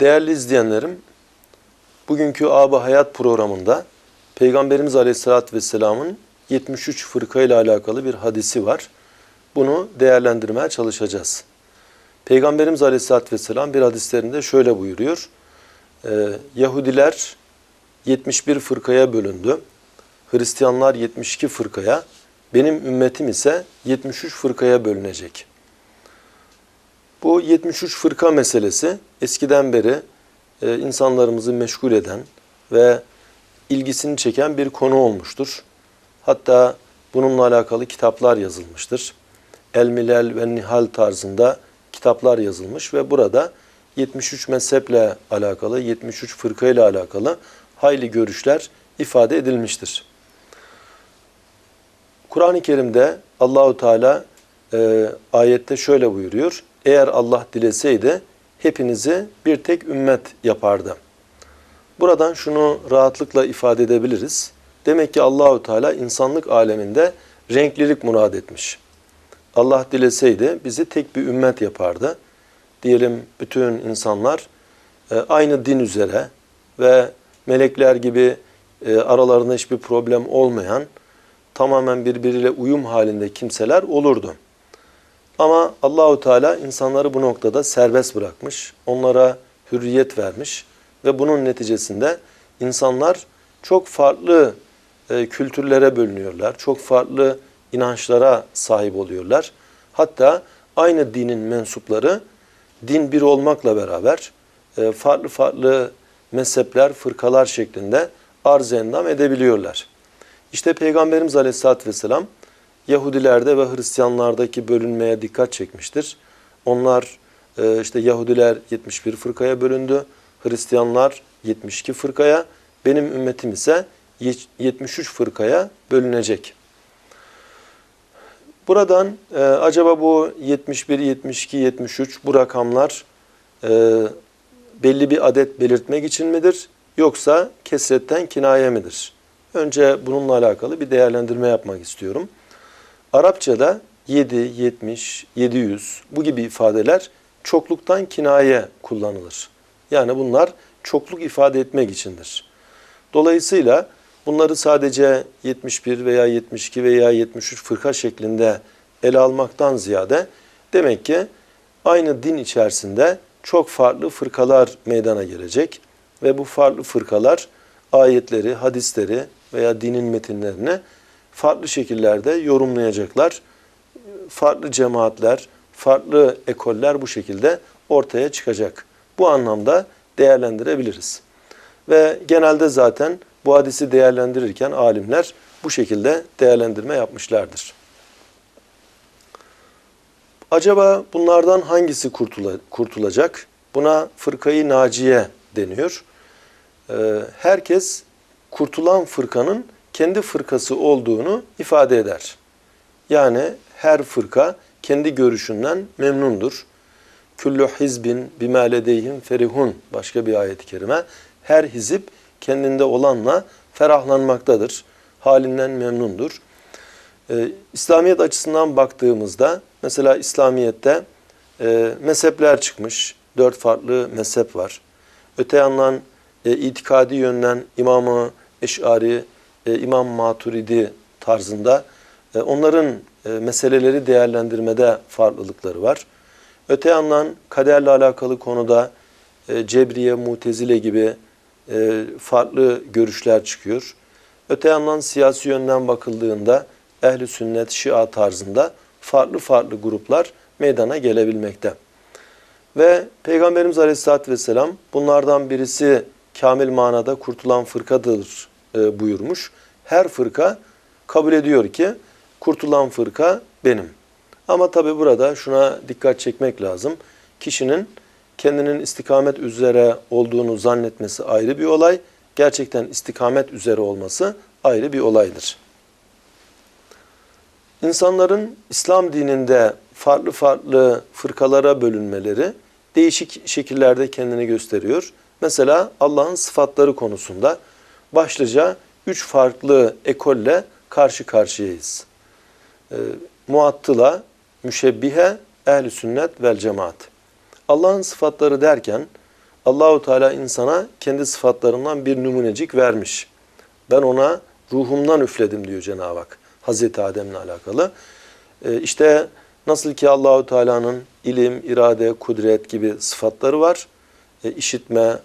Değerli izleyenlerim, bugünkü Ab-ı Hayat programında Peygamberimiz Aleyhisselatü Vesselam'ın 73 fırka ile alakalı bir hadisi var. Bunu değerlendirmeye çalışacağız. Peygamberimiz Aleyhisselatü Vesselam bir hadislerinde şöyle buyuruyor. Ee, Yahudiler 71 fırkaya bölündü. Hristiyanlar 72 fırkaya, benim ümmetim ise 73 fırkaya bölünecek. Bu 73 fırka meselesi eskiden beri e, insanlarımızı meşgul eden ve ilgisini çeken bir konu olmuştur. Hatta bununla alakalı kitaplar yazılmıştır. El Milal ve Nihal tarzında kitaplar yazılmış ve burada 73 mezheple alakalı, 73 fırka ile alakalı hayli görüşler ifade edilmiştir. Kur'an-ı Kerim'de Allahu Teala e, ayette şöyle buyuruyor. Eğer Allah dileseydi hepinizi bir tek ümmet yapardı. Buradan şunu rahatlıkla ifade edebiliriz. Demek ki Allahu Teala insanlık aleminde renklilik murad etmiş. Allah dileseydi bizi tek bir ümmet yapardı. Diyelim bütün insanlar e, aynı din üzere ve melekler gibi e, aralarında hiçbir problem olmayan tamamen birbiriyle uyum halinde kimseler olurdu. Ama Allahu Teala insanları bu noktada serbest bırakmış, onlara hürriyet vermiş ve bunun neticesinde insanlar çok farklı e, kültürlere bölünüyorlar, çok farklı inançlara sahip oluyorlar. Hatta aynı dinin mensupları din bir olmakla beraber e, farklı farklı mezhepler, fırkalar şeklinde arz endam edebiliyorlar. İşte Peygamberimiz Aleyhisselatü Vesselam Yahudilerde ve Hristiyanlardaki bölünmeye dikkat çekmiştir. Onlar e, işte Yahudiler 71 fırkaya bölündü, Hristiyanlar 72 fırkaya, benim ümmetim ise 73 fırkaya bölünecek. Buradan e, acaba bu 71, 72, 73 bu rakamlar e, belli bir adet belirtmek için midir? Yoksa kesretten kinaye midir? Önce bununla alakalı bir değerlendirme yapmak istiyorum. Arapçada 7, 70, 700 bu gibi ifadeler çokluktan kinaye kullanılır. Yani bunlar çokluk ifade etmek içindir. Dolayısıyla bunları sadece 71 veya 72 veya 73 fırka şeklinde ele almaktan ziyade demek ki aynı din içerisinde çok farklı fırkalar meydana gelecek ve bu farklı fırkalar ayetleri, hadisleri veya dinin metinlerini farklı şekillerde yorumlayacaklar. Farklı cemaatler, farklı ekoller bu şekilde ortaya çıkacak. Bu anlamda değerlendirebiliriz. Ve genelde zaten bu hadisi değerlendirirken alimler bu şekilde değerlendirme yapmışlardır. Acaba bunlardan hangisi kurtula, kurtulacak? Buna fırkayı naciye deniyor. Ee, herkes kurtulan fırkanın kendi fırkası olduğunu ifade eder. Yani her fırka kendi görüşünden memnundur. Kullu hizbin bima ledeyhim ferihun başka bir ayet-i kerime. Her hizip kendinde olanla ferahlanmaktadır. Halinden memnundur. Ee, İslamiyet açısından baktığımızda mesela İslamiyet'te e, mezhepler çıkmış. Dört farklı mezhep var. Öte yandan e, itikadi yönden İmam-ı Eş'ari, e, İmam Maturidi tarzında e, onların e, meseleleri değerlendirmede farklılıkları var. Öte yandan kaderle alakalı konuda Cebriye, Mutezile gibi farklı görüşler çıkıyor. Öte yandan siyasi yönden bakıldığında ehli sünnet, şia tarzında farklı farklı gruplar meydana gelebilmekte. Ve Peygamberimiz Aleyhisselatü Vesselam bunlardan birisi kamil manada kurtulan fırkadır e, buyurmuş. Her fırka kabul ediyor ki kurtulan fırka benim. Ama tabi burada şuna dikkat çekmek lazım. Kişinin kendinin istikamet üzere olduğunu zannetmesi ayrı bir olay. Gerçekten istikamet üzere olması ayrı bir olaydır. İnsanların İslam dininde farklı farklı fırkalara bölünmeleri değişik şekillerde kendini gösteriyor. Mesela Allah'ın sıfatları konusunda başlıca üç farklı ekolle karşı karşıyayız. E, muattıla, müşebbihe, ehli sünnet vel cemaat. Allah'ın sıfatları derken Allahu Teala insana kendi sıfatlarından bir numunecik vermiş. Ben ona ruhumdan üfledim diyor Cenab-ı Hak. Hazreti Adem'le alakalı. Ee, işte nasıl ki Allahu Teala'nın ilim, irade, kudret gibi sıfatları var. E, işitme,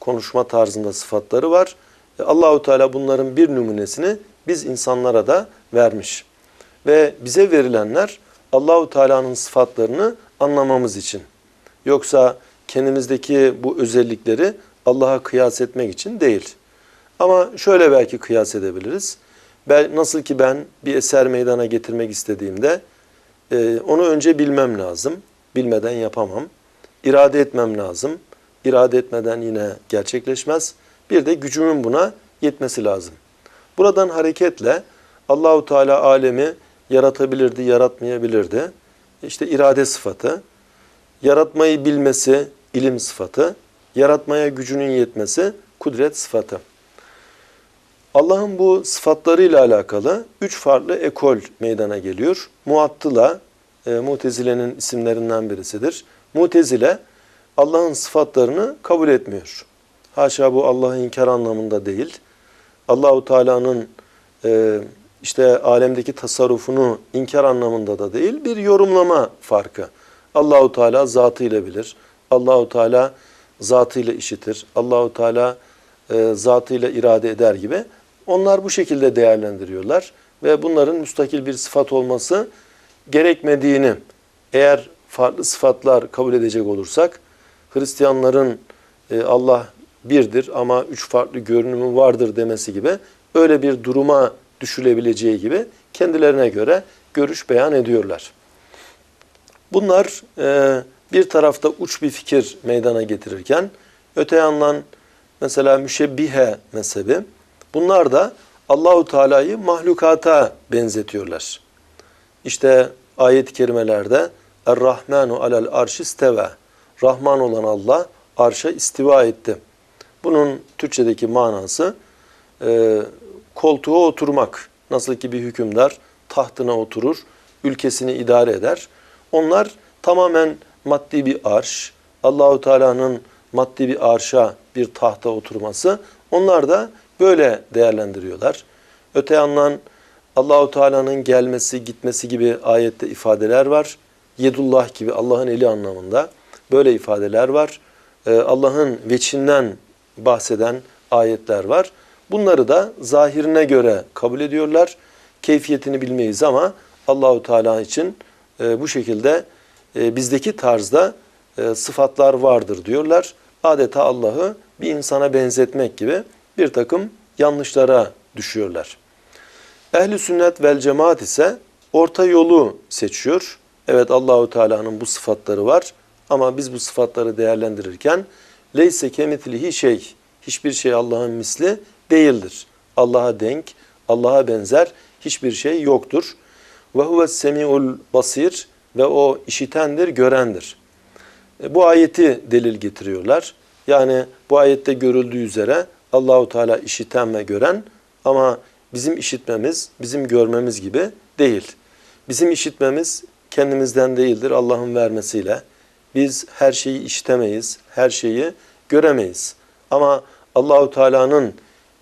konuşma tarzında sıfatları var. E, Allahu Teala bunların bir numunesini biz insanlara da vermiş. Ve bize verilenler Allahu Teala'nın sıfatlarını anlamamız için. Yoksa kendimizdeki bu özellikleri Allah'a kıyas etmek için değil. Ama şöyle belki kıyas edebiliriz. Ben, nasıl ki ben bir eser meydana getirmek istediğimde e, onu önce bilmem lazım. Bilmeden yapamam. İrade etmem lazım. İrade etmeden yine gerçekleşmez. Bir de gücümün buna yetmesi lazım. Buradan hareketle Allahu Teala alemi yaratabilirdi, yaratmayabilirdi. İşte irade sıfatı, yaratmayı bilmesi ilim sıfatı, yaratmaya gücünün yetmesi kudret sıfatı. Allah'ın bu sıfatlarıyla alakalı üç farklı ekol meydana geliyor. Muattıla, e, Mutezile'nin isimlerinden birisidir. Mutezile Allah'ın sıfatlarını kabul etmiyor. Haşa bu Allah'ı inkar anlamında değil. Allahu Teala'nın e, işte alemdeki tasarrufunu inkar anlamında da değil, bir yorumlama farkı. Allahu Teala zatıyla bilir. Allahu Teala zatıyla işitir. Allahu Teala e, zatıyla irade eder gibi. Onlar bu şekilde değerlendiriyorlar ve bunların müstakil bir sıfat olması gerekmediğini eğer farklı sıfatlar kabul edecek olursak Hristiyanların e, Allah birdir ama üç farklı görünümü vardır demesi gibi öyle bir duruma düşülebileceği gibi kendilerine göre görüş beyan ediyorlar. Bunlar e, bir tarafta uç bir fikir meydana getirirken öte yandan mesela müşebbihe mezhebi bunlar da Allahu Teala'yı mahlukata benzetiyorlar. İşte ayet-i kerimelerde Er-Rahmanu alel arşi isteve. Rahman olan Allah arşa istiva etti. Bunun Türkçedeki manası e, koltuğa oturmak. Nasıl ki bir hükümdar tahtına oturur, ülkesini idare eder. Onlar tamamen maddi bir arş, Allahu Teala'nın maddi bir arşa, bir tahta oturması. Onlar da böyle değerlendiriyorlar. Öte yandan Allahu Teala'nın gelmesi, gitmesi gibi ayette ifadeler var. Yedullah gibi Allah'ın eli anlamında böyle ifadeler var. Ee, Allah'ın veçinden bahseden ayetler var. Bunları da zahirine göre kabul ediyorlar. Keyfiyetini bilmeyiz ama Allahu Teala için e, bu şekilde e, bizdeki tarzda e, sıfatlar vardır diyorlar. Adeta Allah'ı bir insana benzetmek gibi bir takım yanlışlara düşüyorlar. Ehli sünnet vel cemaat ise orta yolu seçiyor. Evet Allahu Teala'nın bu sıfatları var ama biz bu sıfatları değerlendirirken leyse kemitlihi şey hiçbir şey Allah'ın misli değildir. Allah'a denk, Allah'a benzer hiçbir şey yoktur. Ve huves semiul basir ve o işitendir, görendir. E, bu ayeti delil getiriyorlar. Yani bu ayette görüldüğü üzere Allahu Teala işiten ve gören ama bizim işitmemiz, bizim görmemiz gibi değil. Bizim işitmemiz kendimizden değildir Allah'ın vermesiyle. Biz her şeyi işitemeyiz, her şeyi göremeyiz. Ama Allahu Teala'nın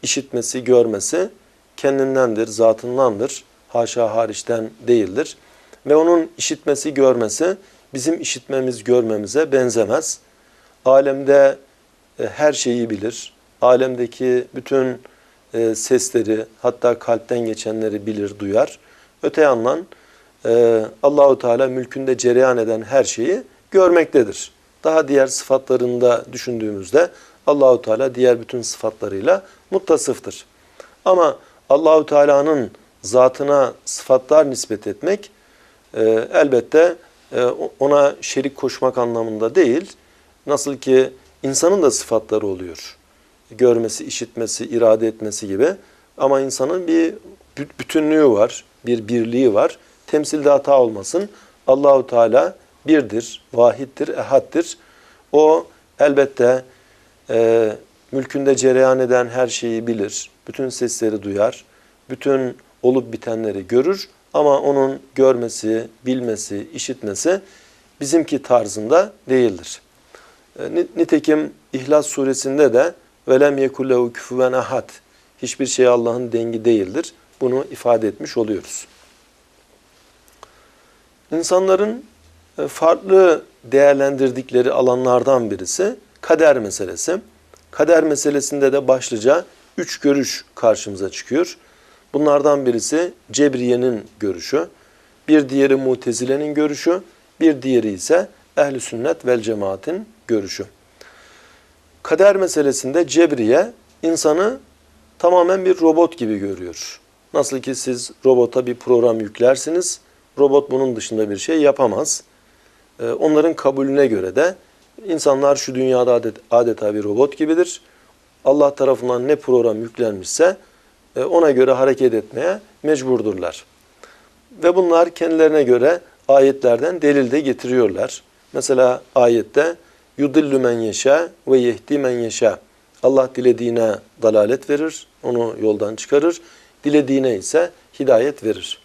işitmesi, görmesi kendindendir, zatındandır. Haşa hariçten değildir. Ve onun işitmesi, görmesi bizim işitmemiz, görmemize benzemez. Alemde e, her şeyi bilir. Alemdeki bütün e, sesleri, hatta kalpten geçenleri bilir, duyar. Öte yandan e, Allahu Teala mülkünde cereyan eden her şeyi görmektedir. Daha diğer sıfatlarında düşündüğümüzde Allahu Teala diğer bütün sıfatlarıyla muttasıftır. Ama Allahu Teala'nın zatına sıfatlar nispet etmek e, elbette e, ona şerik koşmak anlamında değil. Nasıl ki insanın da sıfatları oluyor. Görmesi, işitmesi, irade etmesi gibi. Ama insanın bir bütünlüğü var, bir birliği var. Temsilde hata olmasın. Allahu Teala birdir, vahittir, ehaddir. O elbette e, mülkünde cereyan eden her şeyi bilir, bütün sesleri duyar, bütün olup bitenleri görür ama onun görmesi, bilmesi, işitmesi bizimki tarzında değildir. E, nitekim İhlas suresinde de velem yekullehu küfüven ahad hiçbir şey Allah'ın dengi değildir. Bunu ifade etmiş oluyoruz. İnsanların farklı değerlendirdikleri alanlardan birisi kader meselesi. Kader meselesinde de başlıca üç görüş karşımıza çıkıyor. Bunlardan birisi Cebriye'nin görüşü, bir diğeri Mutezile'nin görüşü, bir diğeri ise Ehli Sünnet vel Cemaat'in görüşü. Kader meselesinde Cebriye insanı tamamen bir robot gibi görüyor. Nasıl ki siz robota bir program yüklersiniz, robot bunun dışında bir şey yapamaz. Ee, onların kabulüne göre de insanlar şu dünyada adet, adeta bir robot gibidir. Allah tarafından ne program yüklenmişse e, ona göre hareket etmeye mecburdurlar. Ve bunlar kendilerine göre ayetlerden delil de getiriyorlar. Mesela ayette yudillu men yeşâ ve yehdi men yeşâ. Allah dilediğine dalalet verir, onu yoldan çıkarır. Dilediğine ise hidayet verir.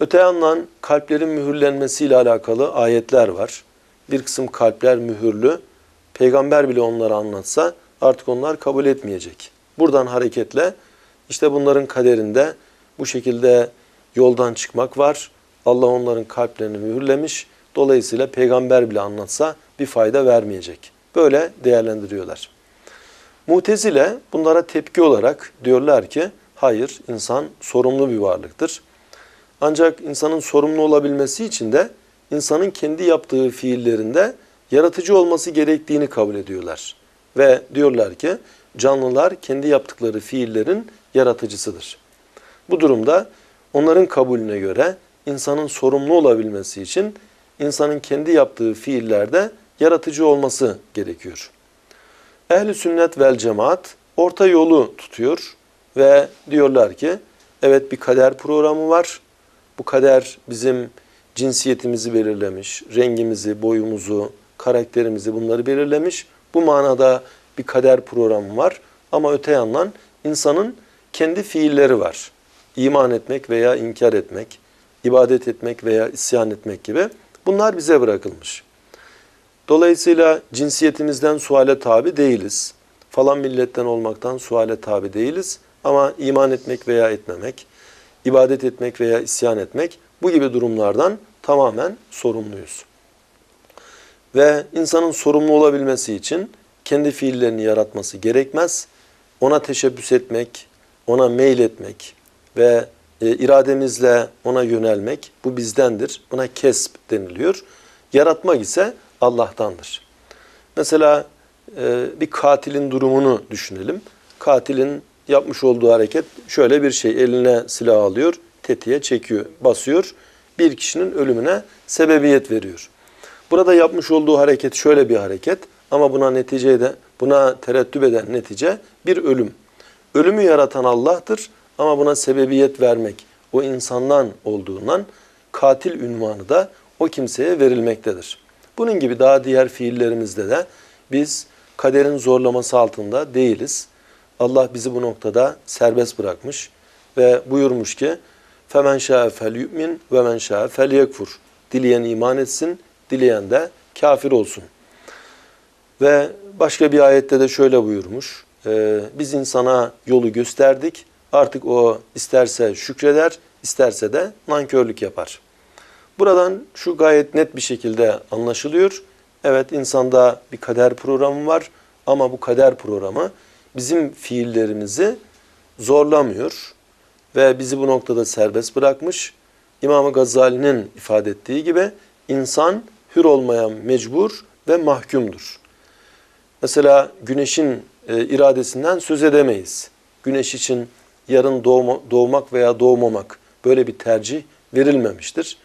Öte yandan kalplerin mühürlenmesiyle alakalı ayetler var. Bir kısım kalpler mühürlü. Peygamber bile onları anlatsa artık onlar kabul etmeyecek. Buradan hareketle işte bunların kaderinde bu şekilde yoldan çıkmak var. Allah onların kalplerini mühürlemiş. Dolayısıyla peygamber bile anlatsa bir fayda vermeyecek. Böyle değerlendiriyorlar. Mutezile bunlara tepki olarak diyorlar ki hayır insan sorumlu bir varlıktır. Ancak insanın sorumlu olabilmesi için de insanın kendi yaptığı fiillerinde yaratıcı olması gerektiğini kabul ediyorlar. Ve diyorlar ki canlılar kendi yaptıkları fiillerin yaratıcısıdır. Bu durumda onların kabulüne göre insanın sorumlu olabilmesi için insanın kendi yaptığı fiillerde yaratıcı olması gerekiyor. Ehli sünnet vel cemaat orta yolu tutuyor ve diyorlar ki evet bir kader programı var. Bu kader bizim cinsiyetimizi belirlemiş, rengimizi, boyumuzu, karakterimizi bunları belirlemiş. Bu manada bir kader programı var. Ama öte yandan insanın kendi fiilleri var. İman etmek veya inkar etmek, ibadet etmek veya isyan etmek gibi. Bunlar bize bırakılmış. Dolayısıyla cinsiyetimizden suale tabi değiliz. Falan milletten olmaktan suale tabi değiliz. Ama iman etmek veya etmemek, ibadet etmek veya isyan etmek bu gibi durumlardan tamamen sorumluyuz. Ve insanın sorumlu olabilmesi için kendi fiillerini yaratması gerekmez. Ona teşebbüs etmek, ona meyil etmek ve e, irademizle ona yönelmek bu bizdendir. Buna kesp deniliyor. Yaratmak ise Allah'tandır. Mesela e, bir katilin durumunu düşünelim. Katilin yapmış olduğu hareket şöyle bir şey. Eline silah alıyor, tetiğe çekiyor, basıyor. Bir kişinin ölümüne sebebiyet veriyor. Burada yapmış olduğu hareket şöyle bir hareket ama buna neticede buna tereddüt eden netice bir ölüm. Ölümü yaratan Allah'tır ama buna sebebiyet vermek o insandan olduğundan katil ünvanı da o kimseye verilmektedir. Bunun gibi daha diğer fiillerimizde de biz kaderin zorlaması altında değiliz. Allah bizi bu noktada serbest bırakmış ve buyurmuş ki فَمَنْ شَاءَ فَلْيُؤْمِنْ وَمَنْ شَاءَ فَلْيَكْفُرْ Dileyen iman etsin, dileyen de kafir olsun. Ve başka bir ayette de şöyle buyurmuş. E, biz insana yolu gösterdik. Artık o isterse şükreder, isterse de nankörlük yapar. Buradan şu gayet net bir şekilde anlaşılıyor. Evet insanda bir kader programı var ama bu kader programı bizim fiillerimizi zorlamıyor ve bizi bu noktada serbest bırakmış. İmam Gazali'nin ifade ettiği gibi insan hür olmaya mecbur ve mahkumdur. Mesela güneşin e, iradesinden söz edemeyiz. Güneş için yarın doğma, doğmak veya doğmamak böyle bir tercih verilmemiştir.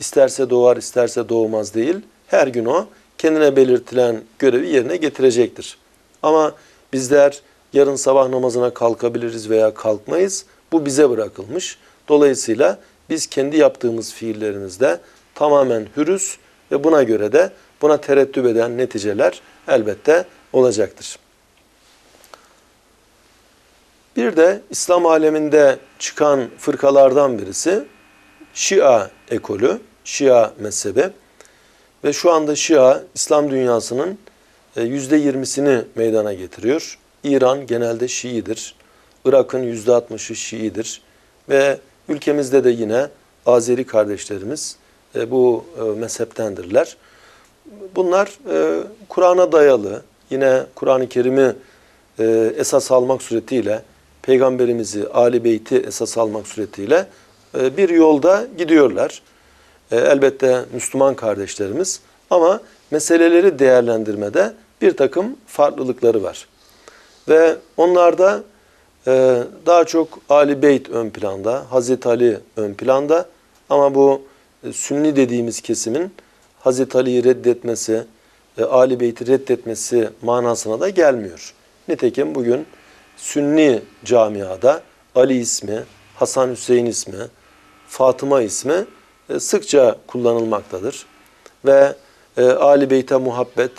İsterse doğar isterse doğmaz değil. Her gün o kendine belirtilen görevi yerine getirecektir. Ama bizler yarın sabah namazına kalkabiliriz veya kalkmayız. Bu bize bırakılmış. Dolayısıyla biz kendi yaptığımız fiillerimizde tamamen hürüz ve buna göre de buna tereddüt eden neticeler elbette olacaktır. Bir de İslam aleminde çıkan fırkalardan birisi Şia ekolü, Şia mezhebi. Ve şu anda Şia İslam dünyasının yüzde yirmisini meydana getiriyor. İran genelde Şiidir. Irak'ın yüzde altmışı Şiidir. Ve ülkemizde de yine Azeri kardeşlerimiz e, bu e, mezheptendirler. Bunlar e, Kur'an'a dayalı, yine Kur'an-ı Kerim'i e, esas almak suretiyle, Peygamberimizi, Ali Beyt'i esas almak suretiyle e, bir yolda gidiyorlar. E, elbette Müslüman kardeşlerimiz ama meseleleri değerlendirmede bir takım farklılıkları var. Ve onlarda e, daha çok Ali Beyt ön planda, Hazreti Ali ön planda ama bu e, Sünni dediğimiz kesimin Hazreti Ali'yi reddetmesi, e, Ali Beyt'i reddetmesi manasına da gelmiyor. Nitekim bugün Sünni camiada Ali ismi, Hasan Hüseyin ismi, Fatıma ismi e, sıkça kullanılmaktadır. Ve e, Ali Beyt'e muhabbet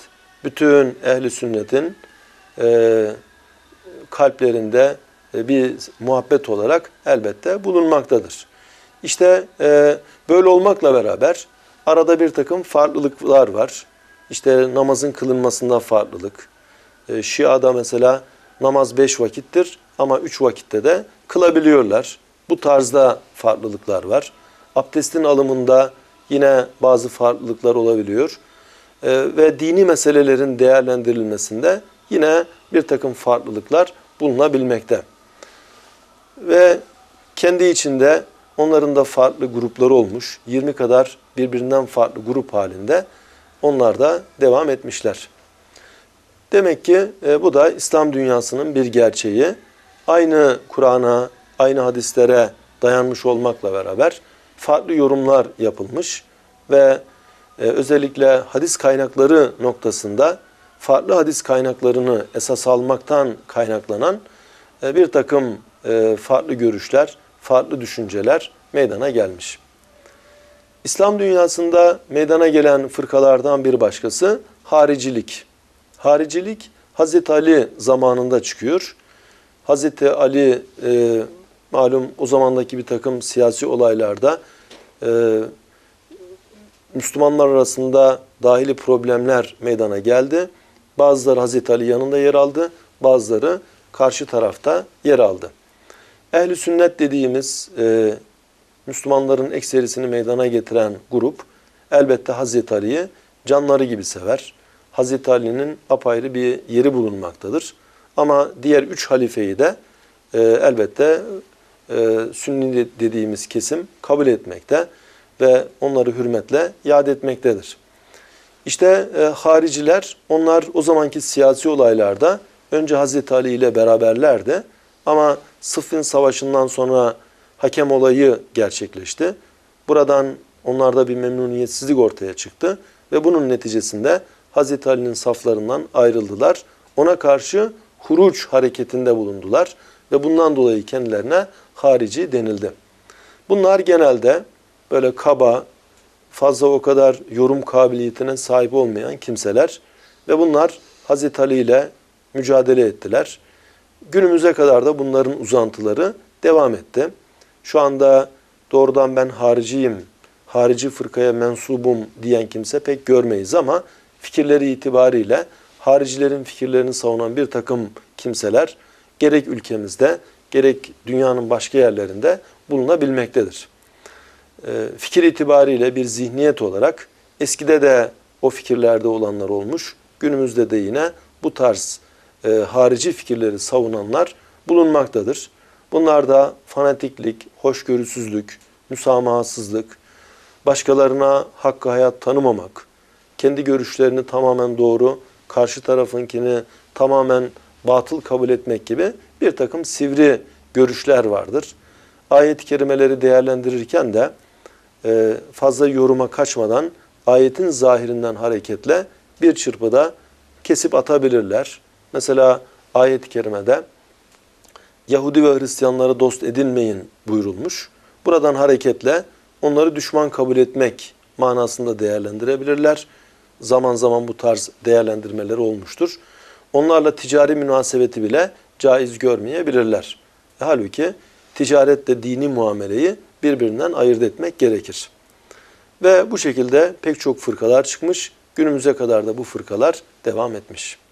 bütün ehli sünnetin e, kalplerinde e, bir muhabbet olarak elbette bulunmaktadır. İşte e, böyle olmakla beraber arada bir takım farklılıklar var. İşte namazın kılınmasında farklılık. E, Şia'da mesela namaz beş vakittir ama üç vakitte de kılabiliyorlar. Bu tarzda farklılıklar var. Abdestin alımında yine bazı farklılıklar olabiliyor. E, ve dini meselelerin değerlendirilmesinde yine bir takım farklılıklar bulunabilmekte. Ve kendi içinde onların da farklı grupları olmuş. 20 kadar birbirinden farklı grup halinde onlar da devam etmişler. Demek ki e, bu da İslam dünyasının bir gerçeği. Aynı Kur'an'a, aynı hadislere dayanmış olmakla beraber farklı yorumlar yapılmış ve e, özellikle hadis kaynakları noktasında farklı hadis kaynaklarını esas almaktan kaynaklanan e, bir takım e, farklı görüşler, farklı düşünceler meydana gelmiş. İslam dünyasında meydana gelen fırkalardan bir başkası haricilik. Haricilik Hazreti Ali zamanında çıkıyor. Hazreti Ali e, malum o zamandaki bir takım siyasi olaylarda e, Müslümanlar arasında dahili problemler meydana geldi. Bazıları Hazreti Ali yanında yer aldı, bazıları karşı tarafta yer aldı. Ehli sünnet dediğimiz e, Müslümanların ekserisini meydana getiren grup elbette Hazreti Ali'yi canları gibi sever. Hazreti Ali'nin apayrı bir yeri bulunmaktadır. Ama diğer üç halifeyi de e, elbette e, Sünni dediğimiz kesim kabul etmekte ve onları hürmetle yad etmektedir. İşte e, hariciler onlar o zamanki siyasi olaylarda önce Hazreti Ali ile beraberlerdi ama Sıffin Savaşı'ndan sonra hakem olayı gerçekleşti. Buradan onlarda bir memnuniyetsizlik ortaya çıktı ve bunun neticesinde Hazreti Ali'nin saflarından ayrıldılar. Ona karşı huruç hareketinde bulundular ve bundan dolayı kendilerine harici denildi. Bunlar genelde böyle kaba, fazla o kadar yorum kabiliyetine sahip olmayan kimseler ve bunlar Hazreti Ali ile mücadele ettiler. Günümüze kadar da bunların uzantıları devam etti. Şu anda doğrudan ben hariciyim, harici fırkaya mensubum diyen kimse pek görmeyiz ama fikirleri itibariyle haricilerin fikirlerini savunan bir takım kimseler gerek ülkemizde gerek dünyanın başka yerlerinde bulunabilmektedir. Ee, fikir itibariyle bir zihniyet olarak eskide de o fikirlerde olanlar olmuş, günümüzde de yine bu tarz e, harici fikirleri savunanlar bulunmaktadır. Bunlar da fanatiklik, hoşgörüsüzlük, müsamahasızlık, başkalarına hakkı hayat tanımamak, kendi görüşlerini tamamen doğru, karşı tarafınkini tamamen batıl kabul etmek gibi bir takım sivri görüşler vardır. Ayet-i kerimeleri değerlendirirken de e, fazla yoruma kaçmadan ayetin zahirinden hareketle bir çırpıda kesip atabilirler. Mesela ayet-i kerimede Yahudi ve Hristiyanları dost edinmeyin buyurulmuş. Buradan hareketle onları düşman kabul etmek manasında değerlendirebilirler. Zaman zaman bu tarz değerlendirmeleri olmuştur. Onlarla ticari münasebeti bile caiz görmeyebilirler. Halbuki ticarette dini muameleyi birbirinden ayırt etmek gerekir. Ve bu şekilde pek çok fırkalar çıkmış. Günümüze kadar da bu fırkalar devam etmiş.